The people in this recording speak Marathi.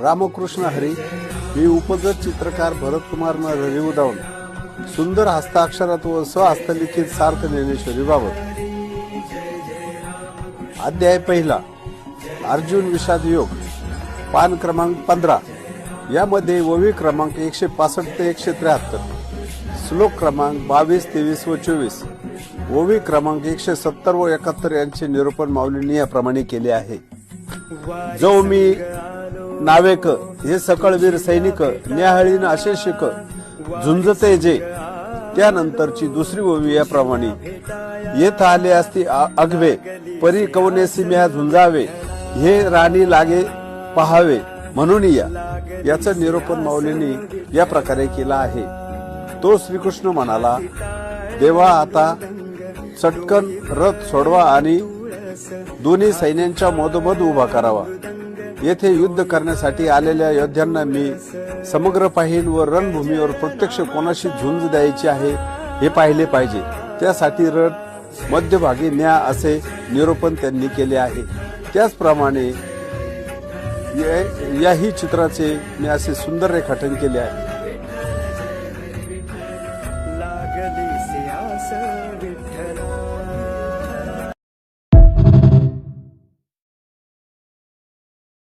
रामकृष्ण हरी मी उपजत चित्रकार भरतकुमार नरहरी उदावण सुंदर हस्ताक्षरात व स्वहस्तलिखित सार्थ ज्ञानेश्वरी बाबत. अध्याय पहिला अर्जुन विषाद योग पान क्रमांक पंधरा. यामध्ये ओवी क्रमांक एकशे पासष्ट ते एकशे त्र्याहत्तर श्लोक क्रमांक बावीस तेवीस व चोवीस ओवी क्रमांक एकशे सत्तर व एकाहत्तर यांचे निरूपण माऊलींनी याप्रमाणे केले आहे. जो मी नावेक हे सकळवीर सैनिक न्याहाळीन असे शिक. झुंजते जे त्यानंतरची दुसरी ओवी याप्रमाणे. येत आले असती आ- अगवे परी कवनेसी म्या झुंजावे हे राणी लागे पहावे म्हणून या. याचं निरूपण माऊलींनी या प्रकारे केला आहे. तो श्रीकृष्ण म्हणाला देवा आता चटकन रथ सोडवा आणि दोन्ही सैन्यांच्या मधोमध उभा करावा. येथे युद्ध करण्यासाठी आलेल्या योद्ध्यांना मी समग्र पाहीन व रणभूमीवर प्रत्यक्ष कोणाशी झुंज द्यायची आहे हे पाहिले पाहिजे. त्यासाठी रण मध्यभागी न्या असे निरूपण त्यांनी केले आहे. त्याचप्रमाणे या- याही चित्राचे मी असे सुंदर रेखाटन केले आहे. लागली